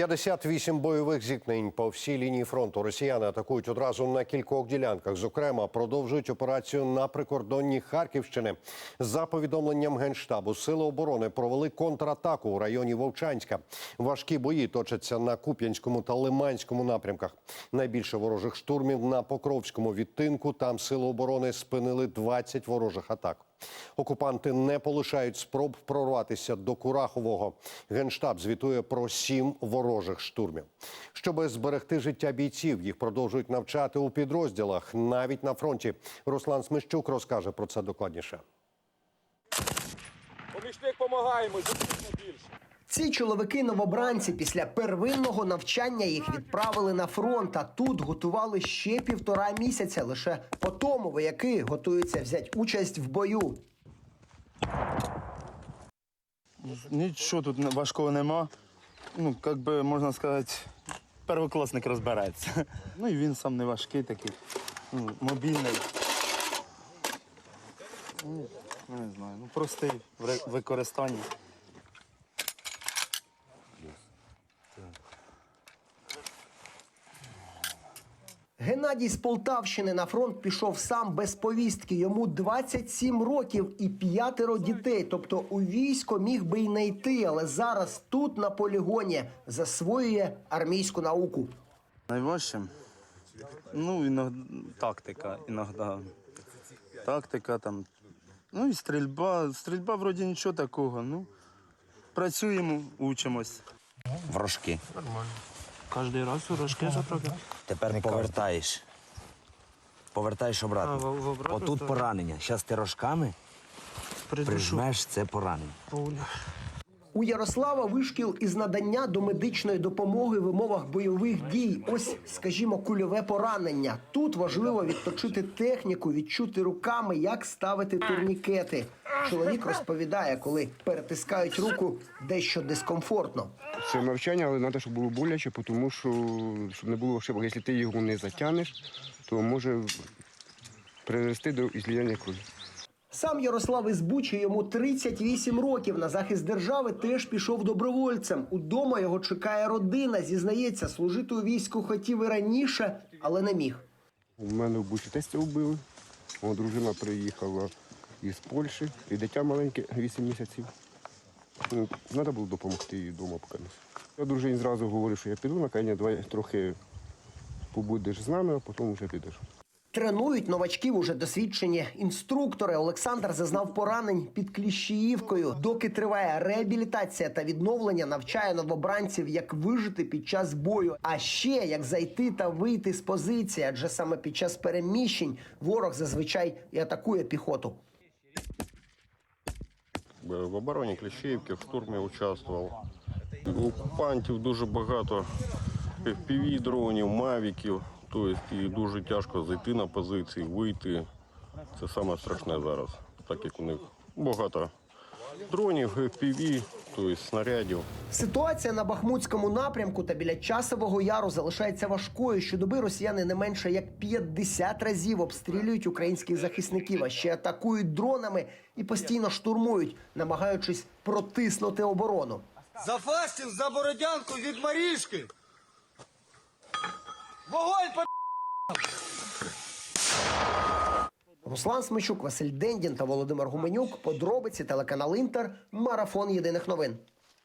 58 бойових зіткнень по всій лінії фронту. Росіяни атакують одразу на кількох ділянках. Зокрема, продовжують операцію на прикордонні Харківщини. За повідомленням генштабу, сили оборони провели контратаку у районі Вовчанська. Важкі бої точаться на Куп'янському та Лиманському напрямках. Найбільше ворожих штурмів на Покровському відтинку. Там сили оборони спинили 20 ворожих атак. Окупанти не полишають спроб прорватися до Курахового. Генштаб звітує про сім ворожих штурмів. Щоб зберегти життя бійців, їх продовжують навчати у підрозділах, навіть на фронті. Руслан Смещук розкаже про це докладніше. Помічник помагаємо, більше. Ці чоловіки новобранці після первинного навчання їх відправили на фронт. А тут готували ще півтора місяця. Лише по тому вояки готуються взяти участь в бою. Нічого тут важкого нема. Ну, як би можна сказати, первокласник розбирається. Ну і він сам не важкий такий, ну, мобільний. Ну, не знаю, ну простий в використанні. Геннадій з Полтавщини на фронт пішов сам без повістки. Йому 27 років і п'ятеро дітей. Тобто у військо міг би й не йти, але зараз тут на полігоні засвоює армійську науку. Найважчим? Ну, іноді тактика, іноді. Тактика там. Ну і стрільба. Стрільба вроді нічого такого. Ну, працюємо, учимось. в рожки. Кожний раз у рожки заправляв. Тепер повертаєш. Повертаєш обратно. А, в- в обратно, Отут так. поранення. Зараз ти рожками Придушу. прижмеш це поранення. Пуля. У Ярослава вишкіл із надання домедичної допомоги в умовах бойових дій. Ось, скажімо, кульове поранення. Тут важливо відточити техніку, відчути руками, як ставити турнікети. Чоловік розповідає, коли перетискають руку, дещо дискомфортно. Це навчання, але треба, щоб було боляче, тому що щоб не було ошибок. Якщо ти його не затягнеш, то може привести до ізліяння крові. Сам Ярослав із Бучі йому 38 років. На захист держави теж пішов добровольцем. Удома його чекає родина. Зізнається, служити у війську хотів і раніше, але не міг. У мене в Бучі тестя вбили. О, дружина приїхала із Польщі, і дитя маленьке, 8 місяців. Ну, треба було допомогти їй вдома поки. Я дружині зразу говорю, що я піду на Кайня, давай трохи побудеш з нами, а потім вже підеш. Тренують новачків уже досвідчені інструктори. Олександр зазнав поранень під Кліщіївкою. Доки триває реабілітація та відновлення, навчає новобранців, як вижити під час бою, а ще як зайти та вийти з позиції, адже саме під час переміщень ворог зазвичай і атакує піхоту. В обороні Кліщеївки в штурмі участвував. Окупантів дуже багато fpv дронів, мавіків. Тобто і дуже тяжко зайти на позиції, вийти. Це саме страшне зараз, так як у них багато дронів, FPV, тобто снарядів. Ситуація на Бахмутському напрямку та біля часового яру залишається важкою. Щодоби росіяни не менше як 50 разів обстрілюють українських захисників, а ще атакують дронами і постійно штурмують, намагаючись протиснути оборону. За Фастів, за Бородянку від Марішки. Вогонь по Руслан Смичук, Василь Дендін та Володимир Гуменюк. Подробиці телеканал Інтер. Марафон єдиних новин.